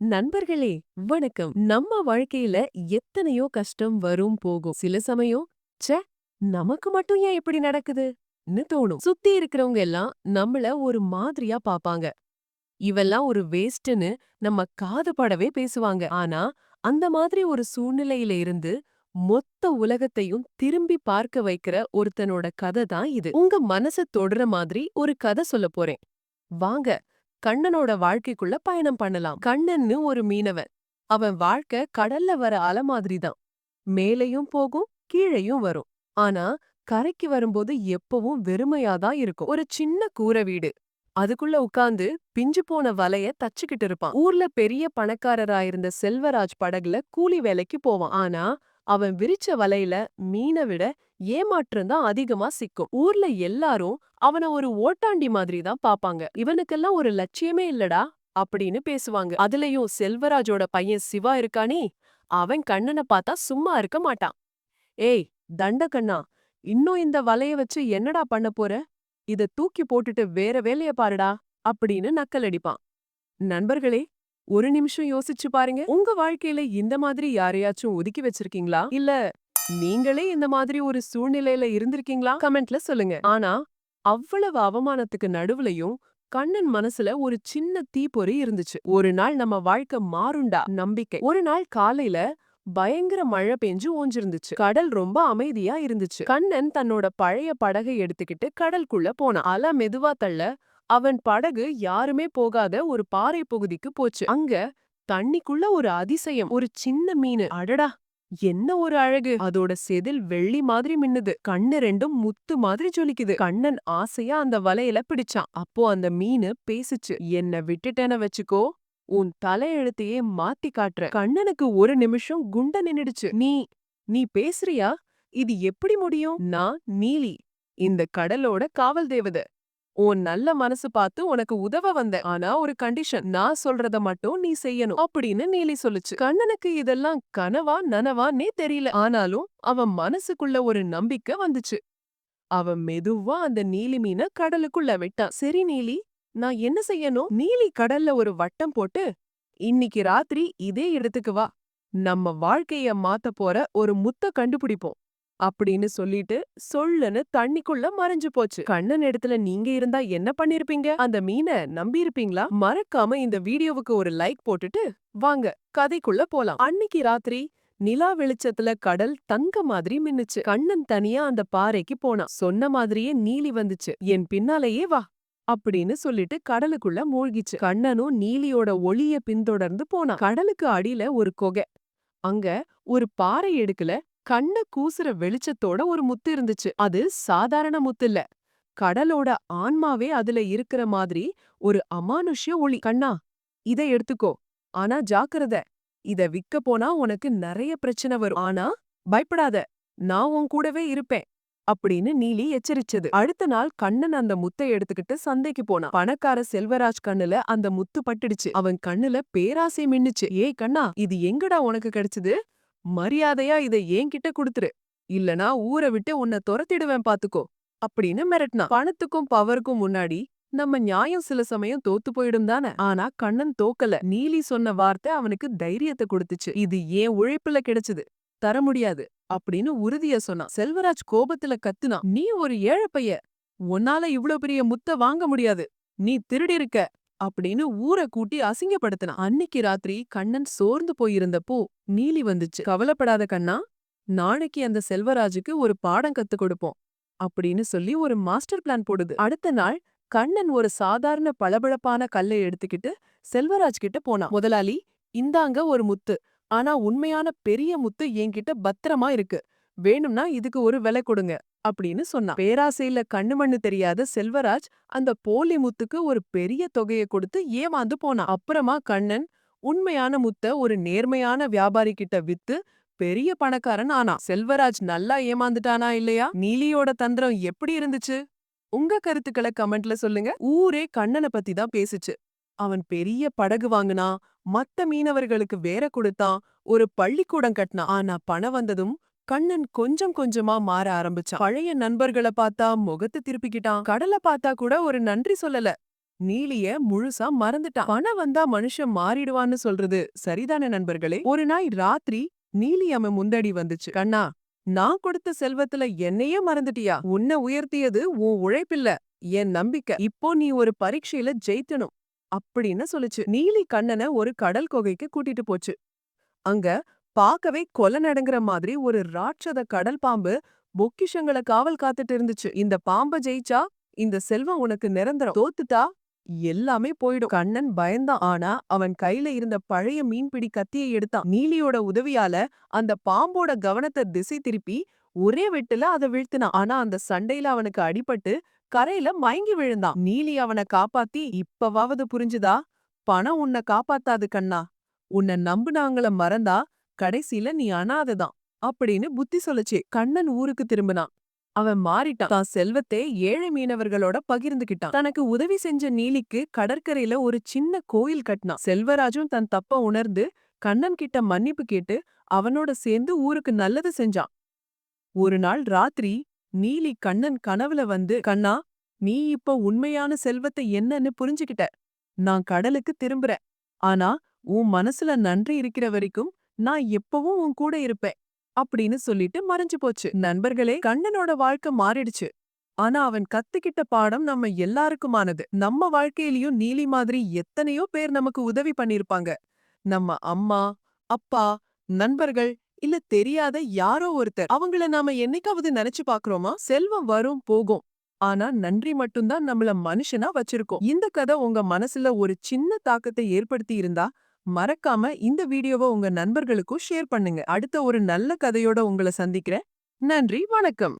நண்பர்களே வணக்கம். நம்ம வாழ்க்கையில எத்தனையோ கஷ்டம் வரும் போகும். சில சமயம் ச நமக்கு மட்டும் ஏன் இப்படி நடக்குதுன்னு தோணும். சுத்தி இருக்கிறவங்க எல்லாம் நம்மள ஒரு மாதிரியா பாப்பாங்க. இவெல்லாம் ஒரு வேஸ்ட்னு நம்ம காது படவே பேசுவாங்க. ஆனா அந்த மாதிரி ஒரு சூழ்நிலையில இருந்து மொத்த உலகத்தையும் திரும்பி பார்க்க வைக்கிற ஒருத்தனோட கதை தான் இது. உங்க மனச தொடுற மாதிரி ஒரு கதை சொல்ல போறேன். வாங்க கண்ணனோட வாழ்க்கைக்குள்ள பயணம் பண்ணலாம். கண்ணன்னு ஒரு மீனவன். அவன் வாழ்க்கை கடல்ல வர அலை மாதிரிதான். மேலையும் போகும் கீழையும் வரும். ஆனா கரைக்கு வரும்போது எப்பவும் வெறுமையாதான் இருக்கும். ஒரு சின்ன கூரை வீடு. அதுக்குள்ள உட்கார்ந்து பிஞ்சு போன வலைய தச்சுக்கிட்டு இருப்பான். ஊர்ல பெரிய பணக்காரரா இருந்த செல்வராஜ் படகுல கூலி வேலைக்கு போவான். ஆனா அவன் விரிச்ச வலையில மீனை விட ஏமாற்றம் தான் அதிகமா சிக்கும். ஊர்ல எல்லாரும் அவன ஒரு ஓட்டாண்டி மாதிரி தான் பாப்பாங்க. இவனுக்கெல்லாம் ஒரு லட்சியமே இல்லடா அப்படின்னு பேசுவாங்க. அதுலயும் செல்வராஜோட பையன் சிவா இருக்கானே அவன் கண்ணனை பார்த்தா சும்மா இருக்க மாட்டான். ஏய் தண்ட கண்ணா இன்னும் இந்த வலைய வச்சு என்னடா பண்ண போற? இத தூக்கி போட்டுட்டு வேற வேலைய பாருடா அப்படின்னு நக்கல் அடிப்பான். நண்பர்களே ஒரு நிமிஷம் யோசிச்சு பாருங்க. உங்க வாழ்க்கையில இந்த மாதிரி யாரையாச்சும் ஒதுக்கி வச்சிருக்கீங்களா? இல்ல நீங்களே இந்த மாதிரி ஒரு சூழ்நிலையில இருந்திருக்கீங்களா? கமெண்ட்ல சொல்லுங்க. ஆனா அவ்வளவு அவமானத்துக்கு நடுவுலயும் கண்ணன் மனசுல ஒரு சின்ன தீப்பொறி இருந்துச்சு. ஒரு நாள் நம்ம வாழ்க்கை மாறுண்டா நம்பிக்கை. ஒரு நாள் காலையில பயங்கர மழை பெஞ்சு ஓஞ்சிருந்துச்சு. கடல் ரொம்ப அமைதியா இருந்துச்சு. கண்ணன் தன்னோட பழைய படகை எடுத்துக்கிட்டு கடலுக்குள்ள போனான். அல மெதுவா தள்ள அவன் படகு யாருமே போகாத ஒரு பாறை பகுதிக்கு போச்சு. அங்க தண்ணிக்குள்ள ஒரு அதிசயம் ஒரு சின்ன மீனு. அடடா! என்ன ஒரு அழகு! அதோட செதில் வெள்ளி மாதிரி மின்னுது. கண்ணு ரெண்டும் முத்து மாதிரி ஜொலிக்குது. கண்ணன் ஆசையா அந்த வலையில பிடிச்சான். அப்போ அந்த மீனு பேசுச்சு. என்ன விட்டுட்டேன வச்சுக்கோ உன் தலையெழுத்தையே மாத்தி காட்டுற. கண்ணனுக்கு ஒரு நிமிஷம் குண்ட நின்னுடுச்சு. நீ நீ பேசுறியா? இது எப்படி முடியும்? நான் நீலி இந்த கடலோட காவல் தேவதை. உன் நல்ல மனசு பார்த்து உனக்கு உதவ வந்தேன். ஆனா ஒரு கண்டிஷன் நான் சொல்றத மட்டும் நீ செய்யணும் அப்படின்னு நீலி சொல்லுச்சு. கண்ணனுக்கு இதெல்லாம் கனவா நனவான்னே தெரியல. ஆனாலும் அவன் மனசுக்குள்ள ஒரு நம்பிக்கை வந்துச்சு. அவன் மெதுவா அந்த நீலி மீனை கடலுக்குள்ள விட்டான். சரி நீலி நான் என்ன செய்யணும்? நீலி கடல்ல ஒரு வட்டம் போட்டு இன்னிக்கு ராத்திரி இதே இடத்துக்கு வா. நம்ம வாழ்க்கைய மாத்த போற ஒரு முத்த கண்டுபிடிப்போம். அப்படின்னு சொல்லிட்டு சொல்லுன்னு தண்ணிக்குள்ள மறைஞ்சு போச்சு. கண்ணன் இடத்துல நீங்க இருந்தா என்ன பண்ணிருப்பீங்க? அந்த மீனை நம்பி இருப்பீங்களா? மறக்காம இந்த வீடியோவுக்கு ஒரு லைக் போட்டுட்டு வாங்க கதைக்குள்ள போலாம். அன்னிக்கு ராத்திரி நிலா வெளிச்சத்துல கடல் தங்க மாதிரி மின்னுச்சு. கண்ணன் தனியா அந்த பாறைக்கு போனான். சொன்ன மாதிரியே நீலி வந்துச்சு. என் பின்னாலேயே வா அப்படின்னு சொல்லிட்டு கடலுக்குள்ள மூழ்கிச்சு. கண்ணனும் நீலியோட ஒளிய பின்தொடர்ந்து போனான். கடலுக்கு அடியில ஒரு கொகை. அங்க ஒரு பாறை எடுக்கல கண்ண கூசுற வெளிச்சத்தோட ஒரு முத்து இருந்துச்சு. அது சாதாரண முத்து இல்ல. கடலோட ஆன்மாவே அதுல இருக்கிற மாதிரி ஒரு அமானுஷ்ய ஒளி. கண்ணா இத எடுத்துக்கோ. ஆனா ஜாக்கிரத இத விக்க போனா உனக்கு நிறைய பிரச்சனை வரும். ஆனா பயப்படாத. நான் உன் கூடவே இருப்பேன். அப்படின்னு நீலி எச்சரிச்சது. அடுத்த நாள் கண்ணன் அந்த முத்தை எடுத்துக்கிட்டு சந்தைக்கு போனான். பணக்கார செல்வராஜ் கண்ணுல அந்த முத்து பட்டுடுச்சு. அவன் கண்ணுல பேராசை மின்னுச்சு. ஏய் கண்ணா இது எங்கடா உனக்கு கிடைச்சது? மரியாதையா இத என்கிட்ட குடுத்துரு. இல்லனா ஊரை விட்டு உன்னை துரத்திடுவேன் பாத்துக்கோ அப்படின்னு மிரட்டினா. பணத்துக்கும் பவருக்கும் முன்னாடி நம்ம நியாயம் சில சமயம் தோத்து போயிடும் தானே. ஆனா கண்ணன் தோக்கல. நீலி சொன்ன வார்த்தை அவனுக்கு தைரியத்தை கொடுத்துச்சு. இது ஏன் உழைப்புல கிடைச்சது. தர முடியாது அப்படின்னு உறுதிய சொன்னான் செல்வராஜ் கோபத்துல கத்துனா நீ ஒரு ஏழை பைய உன்னால இவ்ளோ பெரிய முத்த வாங்க முடியாது. நீ திருடி இருக்க. அப்படின்னு ஊரை கூட்டி அசிங்கப்படுத்தினான் அன்னிக்கு ராத்திரி கண்ணன் சோர்ந்து போயிருந்தப்போ நீலி வந்துச்சு. கவலைப்படாத கண்ணா நாளைக்கு அந்த செல்வராஜுக்கு ஒரு பாடம் கத்து கொடுப்போம் அப்படின்னு சொல்லி ஒரு மாஸ்டர் பிளான் போடுது. அடுத்த நாள் கண்ணன் ஒரு சாதாரண பளபளப்பான கல்லை எடுத்துக்கிட்டு செல்வராஜ் கிட்ட போனான். முதலாளி இந்தாங்க ஒரு முத்து. ஆனா உண்மையான பெரிய முத்து என்கிட்ட பத்திரமா இருக்கு. வேணும்னா இதுக்கு ஒரு விலை கொடுங்க. அப்படின்னு சொன்னான். பேராசையில கண்ணு மண்ணு தெரியாத செல்வராஜ் அந்த போலி முத்துக்கு ஒரு பெரிய தொகையை கொடுத்து ஏமாந்து போனான். அப்புறமா கண்ணன் உண்மையான முத்த ஒரு நேர்மையான வியாபாரி கிட்ட வித்து பெரிய பணக்காரன் ஆனா செல்வராஜ் நல்லா ஏமாந்துட்டானா இல்லையா? நீலியோட தந்திரம் எப்படி இருந்துச்சு? உங்க கருத்துக்களை கமெண்ட்ல சொல்லுங்க. ஊரே கண்ணனை பத்தி தான் பேசுச்சு. அவன் பெரிய படகு வாங்குனா மத்த மீனவர்களுக்கு வேற கொடுத்தான். ஒரு பள்ளிக்கூடம் கட்டினான். ஆனா பணம் வந்ததும் கண்ணன் கொஞ்சம் கொஞ்சமா மாற ஆரம்பிச்சான். பழைய நண்பர்களை பார்த்தா முகத்தை திருப்பிக்கிட்டான். கடலை பார்த்தா கூட ஒரு நன்றி சொல்லல. நீலிய முழுசா மறந்துட்டான். பணம் வந்தா மனுஷன் மாறிடுவான்னு சொல்றது சரிதானே நண்பர்களே? ஒரு நாய் ராத்திரி நீலி அவன் முந்தடி வந்துச்சு. கண்ணா நான் கொடுத்த செல்வத்துல என்னையே மறந்துட்டியா? உன்னை உயர்த்தியது உன் உழைப்பில்ல. என் நம்பிக்கை. இப்போ நீ ஒரு பரீட்சையில ஜெயித்தணும். அப்படின்னு சொல்லுச்சு. நீலி கண்ணனை ஒரு கடல் குகைக்கு கூட்டிட்டு போச்சு. அங்க பார்க்கவே கொலை நடங்குற மாதிரி ஒரு ராட்சத கடல் பாம்பு பொக்கிஷங்களை காவல் காத்துட்டு இருந்துச்சு. இந்த பாம்ப ஜெயிச்சா இந்த செல்வம் உனக்கு நிரந்தரம். தோத்துட்டா எல்லாமே போயிடும். கண்ணன் பயந்தான். ஆனா அவன் கையில இருந்த பழைய மீன்பிடி கத்தியை எடுத்தான். நீலியோட உதவியால அந்த பாம்போட கவனத்தை திசை திருப்பி ஒரே வெட்டுல அதை வீழ்த்தினான். ஆனா அந்த சண்டையில அவனுக்கு அடிபட்டு கரையில மயங்கி விழுந்தான். நீலி அவனை காப்பாத்தி இப்பவாவது புரிஞ்சுதா? பணம் உன்னை காப்பாத்தாது கண்ணா. உன்னை நம்புனாங்கள மறந்தா கடைசியில நீ அனாததான் அப்படின்னு புத்தி சொல்லுச்சு. கண்ணன் ஊருக்கு திரும்பினான். அவன் மாறிட்டான். தான் செல்வத்தை ஏழை மீனவர்களோட பகிர்ந்துகிட்டான். தனக்கு உதவி செஞ்ச நீலிக்கு கடற்கரையில ஒரு சின்ன கோயில் கட்டினான். செல்வராஜும் தன் தப்ப உணர்ந்து கண்ணன் கிட்ட மன்னிப்பு கேட்டு அவனோட சேர்ந்து ஊருக்கு நல்லது செஞ்சான். ஒரு நாள் ராத்திரி நீலி கண்ணன் கனவுல வந்து கண்ணா நீ இப்ப உண்மையான செல்வத்தை என்னன்னு புரிஞ்சுகிட்ட. நான் கடலுக்கு திரும்புறேன். ஆனா உன் மனசுல நன்றி இருக்கிற வரைக்கும் நான் எப்பவும் உன் கூட இருப்பேன் அப்படின்னு சொல்லிட்டு மறைஞ்சு போச்சு. நண்பர்களே கண்ணனோட வாழ்க்கை மாறிடுச்சு. ஆனா அவன் கத்துக்கிட்ட பாடம் நம்ம எல்லாருக்குமானது. நம்ம வாழ்க்கையிலயும் நீலி மாதிரி எத்தனையோ பேர் நமக்கு உதவி பண்ணிருப்பாங்க. நம்ம அம்மா அப்பா நண்பர்கள் இல்ல தெரியாத யாரோ ஒருத்தர். அவங்கள நாம என்னைக்காவது நினைச்சு பாக்குறோமா? செல்வம் வரும் போகும். ஆனா நன்றி மட்டும்தான் நம்மள மனுஷனா வச்சிருக்கோம். இந்த கதை உங்க மனசுல ஒரு சின்ன தாக்கத்தை ஏற்படுத்தி இருந்தா மறக்காம இந்த வீடியோவை உங்க நண்பர்களுக்கும் ஷேர் பண்ணுங்க. அடுத்த ஒரு நல்ல கதையோட உங்களை சந்திக்கிறேன். நன்றி வணக்கம்.